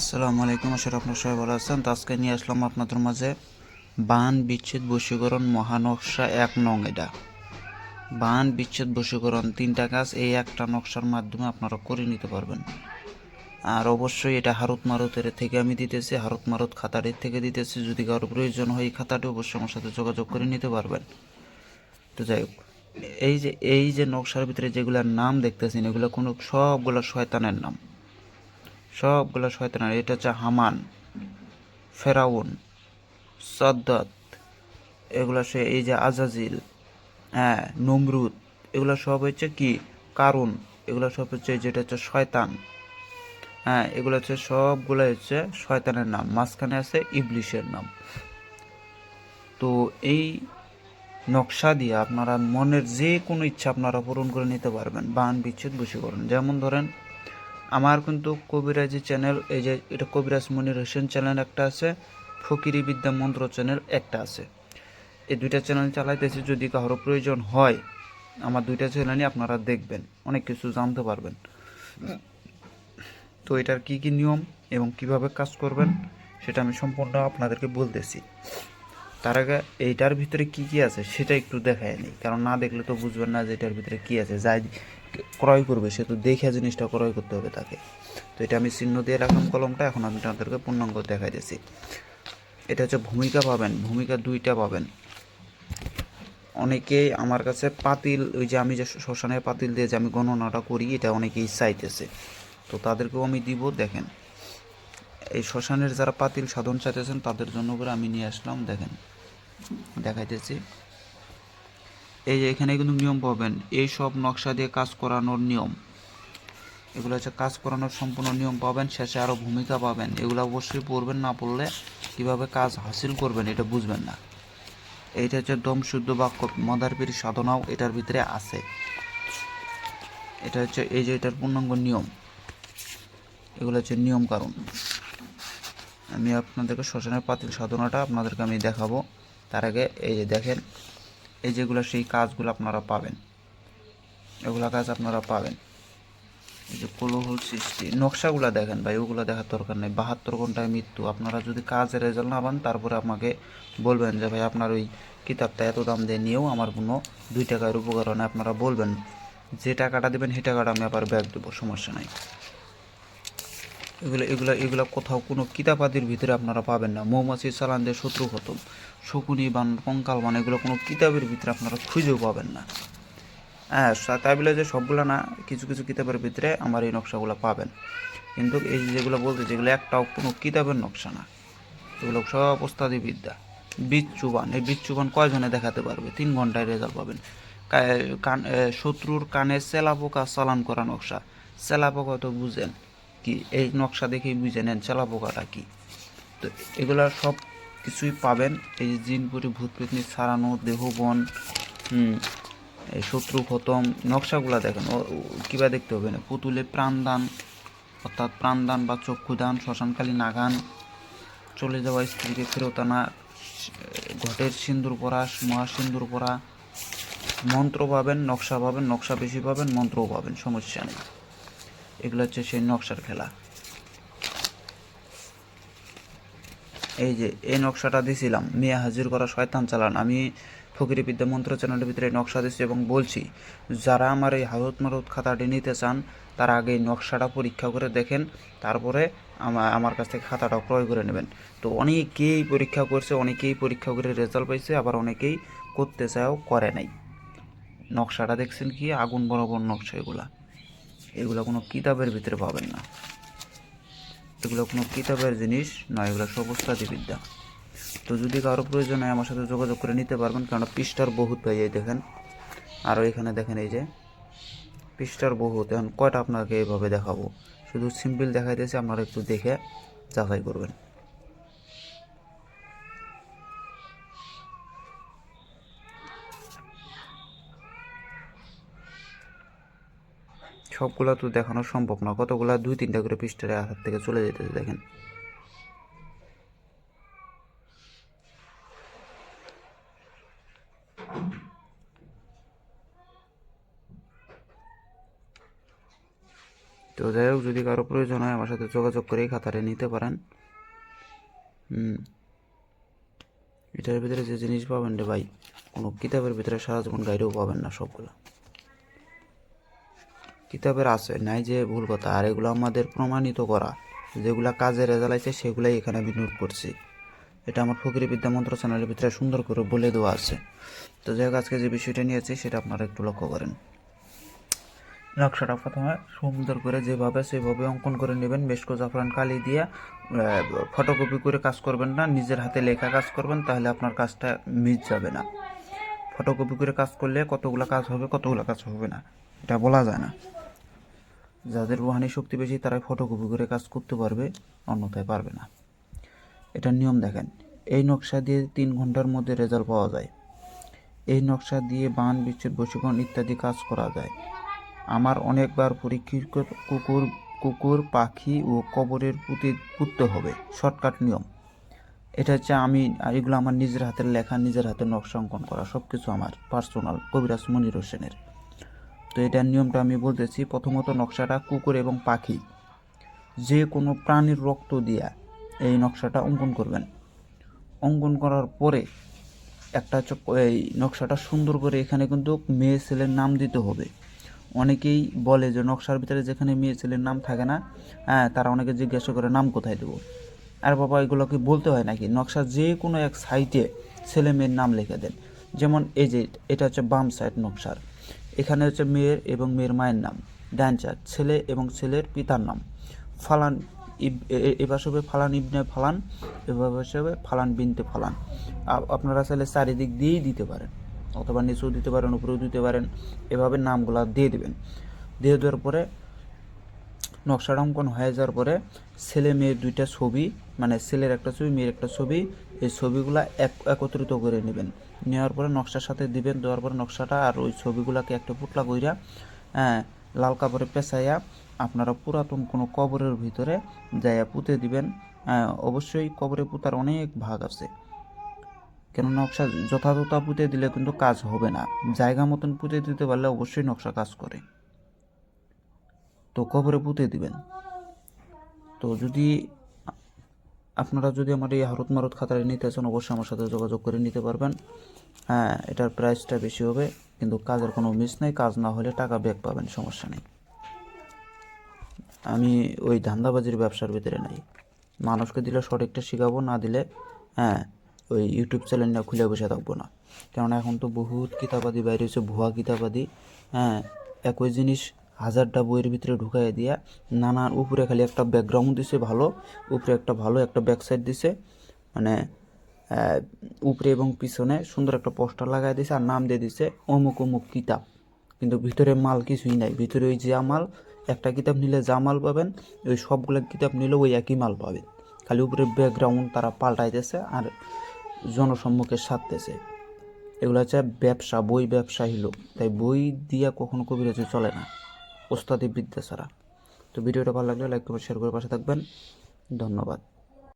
আসসালামু আলাইকুম, আশা আপনার সবাই ভালো আছেন। আজকে নিয়ে আসলাম আপনাদের মাঝে বান বিচ্ছেদ বশীকরণ মহানকশা এক নং এটা। বান বিচ্ছেদ বশীকরণ তিনটা কাজ, এই একটা নকশার মাধ্যমে আপনারা করে নিতে পারবেন। আর অবশ্যই এটা হারুত মারুতের থেকে আমি দিতেছি, হারুত মারুত খাতাটির থেকে দিতেছি। যদি কারও প্রয়োজন হয় এই খাতাটি অবশ্যই আমার সাথে যোগাযোগ করে নিতে পারবেন। তো যাই হোক, এই যে এই যে নকশার ভিতরে যেগুলোর নাম দেখতেছেন, এগুলো কোনো সবগুলো শয়তানের নাম। সবগুলো শয়তানের, এটা হচ্ছে হামান, ফেরাউন, সদ্দত, এগুলো সে এই যে আজাজিল হ্যাঁ নমরুদ, এগুলো সব হচ্ছে কি? কারণ এগুলো সব হচ্ছে যেটা হচ্ছে শয়তান হ্যাঁ এগুলো হচ্ছে সবগুলো হচ্ছে শয়তানের নাম, মাঝখানে আছে ইবলিশের নাম। তো এই নকশা দিয়ে আপনারা মনের যে কোনো ইচ্ছা আপনারা পূরণ করে নিতে পারবেন বান বিচ্ছেদ বশীকরণ। যেমন ধরেন আমার কিন্তু কবিরাজি চ্যানেল, এই যে এটা কবিরাজ মনির হোসেন চ্যানেল একটা আছে, ফকিরি বিদ্যা মন্ত্র চ্যানেল একটা আছে। এই দুইটা চ্যানেল চালাইতেছি যদি কারও প্রয়োজন হয়, আমার দুইটা চ্যানেলই আপনারা দেখবেন, অনেক কিছু জানতে পারবেন। তো এটার কি কি নিয়ম এবং কীভাবে কাজ করবেন, সেটা আমি সম্পূর্ণ আপনাদেরকে বলতেছি। তার আগে এইটার ভিতরে কি কি আছে, সেটা একটু দেখায় নেই, কারণ না দেখলে তো বুঝবেন না যে এটার ভিতরে কি আছে। যাই ক্রয় করবে, সে তো দেখে জিনিসটা ক্রয় করতে হবে তাকে। তো এটা আমি চিহ্ন দিয়ে রাখলাম কলমটা, এখন আমি আপনাদেরকে পূর্ণাঙ্গ দেখাই দিয়েছি এটা হচ্ছে ভূমিকা পাবেন, ভূমিকা দুইটা পাবেন। অনেকেই আমার কাছে পাতিল, ওই যে আমি যে শ্মশানের পাতিল দিয়ে যে আমি গণনাটা করি, এটা অনেকেই চাইতেছে। তো তাদেরকেও আমি দিব, দেখেন। এই শ্মশানের যারা পাতিল সাধন চাইতেছেন, তাদের জন্য করে আমি নিয়ে আসলাম, দেখেন। দেখাইতেছি। এই যে এখানে কিন্তু নিয়ম পাবেন, এই সব নকশা দিয়ে কাজ করানোর নিয়ম। এগুলো হচ্ছে কাজ করানোর সম্পূর্ণ নিয়ম পাবেন, শেষে আরও ভূমিকা পাবেন। এগুলো অবশ্যই পড়বেন, না পড়লে কীভাবে কাজ হাসিল করবেন এটা বুঝবেন না। এইটা হচ্ছে দম শুদ্ধ বাক্য মদারপির সাধনাও এটার ভিতরে আছে। এটা হচ্ছে এই যে এটার পূর্ণাঙ্গ নিয়ম। এগুলো হচ্ছে নিয়ম কারণ। আমি আপনাদেরকে শ্মশানের পাতিল সাধনাটা আপনাদেরকে আমি দেখাবো। তার আগে এই যে দেখেন এই যেগুলো সেই কাজগুলো আপনারা পাবেন। এগুলো কাজ আপনারা পাবেন। এই যে কোলোহল সৃষ্টি, নকশাগুলো দেখেন ভাই, ওগুলো দেখার দরকার নেই। বাহাত্তর ঘন্টায় মৃত্যু। আপনারা যদি কাজের রেজাল্ট না পান, তারপরে আমাকে বলবেন যে, ভাই, আপনার ওই কিতাবটা এত দাম দিয়ে নিয়েও আমার কোনো দুই টাকার উপকার হয় আপনারা বলবেন যে টাকাটা দেবেন, সেই টাকাটা আমি আবার ব্যাগ দেবো, সমস্যা নাই। এগুলো এগুলো এগুলো কোথাও কোনো কিতাবাদির ভিতরে আপনারা পাবেন না। মৌমাছি চালান দিয়ে শত্রু খতম শকুনি বান, কঙ্কাল বান, এগুলো কোনো কিতাবের ভিতরে আপনারা খুঁজেও পাবেন না। হ্যাঁ তাই বলে যে সবগুলো না, কিছু কিছু কিতাবের ভিতরে আমার এই নকশাগুলো পাবেন। কিন্তু এই যেগুলো বলতে, যেগুলো একটাও কোনো কিতাবের নকশা না। এগুলো সব ওস্তাদি বিদ্যা বীজ চুবান এই বিচ্ছুবান কয়জনে দেখাতে পারবে? তিন ঘন্টায় রেজাল্ট পাবেন। কান শত্রুর কানে চেলা পোকা চালান করা নকশা। চেলা পোকা তো বুঝেন। কি? এই নকশা দেখেই বুঝে নেন চেলা পোকাটা কি। তো এগুলা সব কিছুই পাবেন। এই যে জিনপুরি ভূত পেতনি ছাড়ানো দেহবন এই শত্রু খতম, নকশাগুলো দেখেন। কিবা দেখতে হবে না। পুতুলে প্রাণদান, অর্থাৎ প্রাণদান বা চক্ষুদান, শ্মশানকালী নাগান, চলে যাওয়া স্ত্রীকে ফেরত আনা, ঘটের সিন্দুর পরা মহাসিন্দুর পরা, মন্ত্র পাবেন, নকশা পাবেন, নকশা বেশি পাবেন, মন্ত্রও পাবেন, সমস্যা নেই। এগুলো হচ্ছে সেই নকশার খেলা। এই যে, এই নকশাটা দিছিলাম, মেয়ে হাজির করা শয়তান চালান। আমি ফকিরি বিদ্যা মন্ত্র চ্যানেলের ভিতরে নকশা দিচ্ছি এবং বলছি, যারা আমার এই হারত মারত খাতাটি নিতে চান, তারা আগে নকশাটা পরীক্ষা করে দেখেন, তারপরে আমার কাছ থেকে খাতাটা ক্রয় করে নেবেন। তো অনেকেই পরীক্ষা করছে, অনেকেই পরীক্ষা করে রেজাল্ট পাইছে, আবার অনেকেই করতে চাও করে নাই। নকশাটা দেখছেন কি? আগুন বরাবর নকশা এগুলা। এগুলো কোনো কিতাবের ভিতরে পাবেন না। এগুলো কোনো কিতাবের জিনিস নয়, এগুলো সব বিদ্যা তো যদি কারও প্রয়োজন হয় আমার সাথে যোগাযোগ করে নিতে পারবেন কারণ পৃষ্ঠার বহুত পাই যায় দেখেন। আরও এখানে দেখেন এই যে, পৃষ্ঠার বহুত। এখন কয়টা আপনাকে এইভাবে দেখাবো? শুধু সিম্পল দেখাইতেছে, আপনারা একটু দেখে যাচাই করবেন। সবগুলা তো দেখানো সম্ভব না। কতগুলা? দুই, তিনটা করে পৃষ্ঠারে হাত থেকে চলে যেতেছে, দেখেন। তো যাই হোক, যদি কারও প্রয়োজন হয় আমার সাথে যোগাযোগ করে খাতাটা নিতে পারেন। হুম। এটার ভিতরে যে জিনিস পাবেন রে ভাই, কোনো কিতাবের ভিতরে সারা জীবন গাইডেও পাবেন না সবগুলো। কিতাবের আছে নাই যে ভুল কথা, আর এগুলো আমাদের প্রমাণিত করা। যেগুলা কাজে রেজাল্ট আছে সেগুলাই এখানে আমি নোট করছি। এটা আমার ফকির বিদ্যা মন্ত্র চ্যানেলের ভিতরে সুন্দর করে বলে দেওয়া আছে। তো যাই হোক, আজকে যে বিষয়টা নিয়েছি সেটা আপনারা একটু লক্ষ্য করেন। নকশাটা প্রথমে সুন্দর করে যেভাবে সেভাবে অঙ্কন করে নেবেন। মেশকো জাফরান কালি দিয়ে ফটোকপি করে কাজ করবেন না, নিজের হাতে লেখা কাজ করবেন, তাহলে আপনার কাজটা মিস যাবে না। ফটোকপি করে কাজ করলে কতগুলো কাজ হবে, কতগুলো কাজ হবে না, এটা বলা যায় না। যাদের রুহানি শক্তি বেশি তারাই ফটোকপি করে কাজ করতে পারবে, অন্যথায় পারবে না। এটার নিয়ম দেখেন, এই নকশা দিয়ে তিন ঘণ্টার মধ্যে রেজাল্ট পাওয়া যায়। এই নকশা দিয়ে বান, বিচ্ছেদ বশীকরণ ইত্যাদি কাজ করা যায়। আমার অনেকবার পরীক্ষিত কুকুর কুকুর, পাখি ও কবরের পুঁতে পুঁততে হবে। শর্টকাট নিয়ম। এটা হচ্ছে আমি, এগুলো আমার নিজের হাতের লেখা, নিজের হাতে নকশা অঙ্কন করা সব কিছু আমার, পার্সোনাল। কবিরাজ মনির হোসেনের। তো এটার নিয়মটা আমি বলতেছি, প্রথমত নকশাটা কুকুর এবং পাখি, যে কোনো প্রাণীর রক্ত দিয়া এই নকশাটা অঙ্কন করবেন। অঙ্কন করার পরে একটা এই নকশাটা সুন্দর করে এখানে কিন্তু মেয়ে ছেলের নাম দিতে হবে। অনেকেই বলে যে নকশার ভিতরে যেখানে মেয়ে ছেলের নাম থাকে না হ্যাঁ তারা অনেকে জিজ্ঞাসা করে নাম কোথায় দেবো? আর বাবা এগুলোকে বলতে হয় নাকি? নকশা যে কোনো এক সাইটে ছেলে মেয়ের নাম লিখে দেন। যেমন এই যে, এটা হচ্ছে বাম সাইড নকশার। এখানে হচ্ছে মেয়ের এবং মেয়ের মায়ের নাম ড্যান্সার ছেলে এবং ছেলের পিতার নাম। ফালান এবার হবে ফালান ইবনে ফালান এভাবে হবে ফালান বিনতে ফালান। আপনারা চাইলে চারিদিক দিয়েই দিতে পারেন, অথবা নিচেও দিতে পারেন, উপরেও দিতে পারেন, এভাবে নামগুলো দিয়ে দেবেন। দিয়ে দেওয়ার পরে নকশাটা অঙ্কন হয়ে যাওয়ার পরে ছেলে মেয়ের দুইটা ছবি মানে ছেলের একটা ছবি, মেয়ের একটা ছবি, এই ছবিগুলা এক, একত্রিত করে নেবেন। নেওয়ার পরে নকশার সাথে দিবেন, দেওয়ার পরে নকশাটা আর ওই ছবিগুলাকে একটা পুটলা কইরা হ্যাঁ লাল কাপড়ে পেঁচাইয়া আপনারা পুরাতন কোনো কবরের ভিতরে যাইয়া পুঁতে দিবেন। হ্যাঁ অবশ্যই কবরে পুঁতার অনেক ভাগ আছে। কেন নকশা যথাযথ পুঁতে দিলে কিন্তু কাজ হবে না। জায়গা মতন পুঁতে দিতে পারলে অবশ্যই নকশা কাজ করে। তো কবরে পুঁতে দিবেন। তো যদি আপনারা যদি আমার এই হারত মারত খাতারে নিতে চান, অবশ্যই আমার সাথে যোগাযোগ করে নিতে পারবেন। হ্যাঁ এটার প্রাইসটা বেশি হবে, কিন্তু কাজের কোনো মিস নেই। কাজ না হলে টাকা ব্যাক পাবেন, সমস্যা নেই। আমি ওই ধান্দাবাজির ব্যবসার ভিতরে নাই। মানুষকে দিলে সঠিকটা শেখাবো, না দিলে হ্যাঁ ওই ইউটিউব চ্যানেল না খুলে বসে থাকব না। কেননা এখন তো বহুত কিতাবাদি বাইরে হচ্ছে ভুয়া কিতাবাদি হ্যাঁ একই জিনিস হাজারটা বইয়ের ভিতরে ঢুকাই দিয়া নানান উপরে খালি একটা ব্যাকগ্রাউন্ড দিছে ভালো, উপরে একটা ভালো, একটা ব্যাক সাইড দিছে। মানে উপরে এবং পিছনে সুন্দর একটা পোস্টার লাগাই দিছে আর নাম দিয়ে দিছে অমুক অমুক কিতাব। কিন্তু ভিতরে মাল কিছুই নাই। ভিতরে ওই যা মাল, একটা কিতাব নিলে যা মাল পাবেন, ওই সবগুলো কিতাব নিলে ওই একই মাল পাবেন। খালি উপরে ব্যাকগ্রাউন্ড তারা পাল্টাইতেছে আর জনসম্মুখে সারতেছে। এগুলো হচ্ছে ব্যবসা, বই ব্যবসা হলো তাই বই দিয়া কখনো কবিরাজি চলে না। ওস্তাদি বিদ্যা ছাড়া তো ভিডিওটা ভালো লাগলে লাইক কমেন্ট শেয়ার করে পাশে থাকবেন। ধন্যবাদ।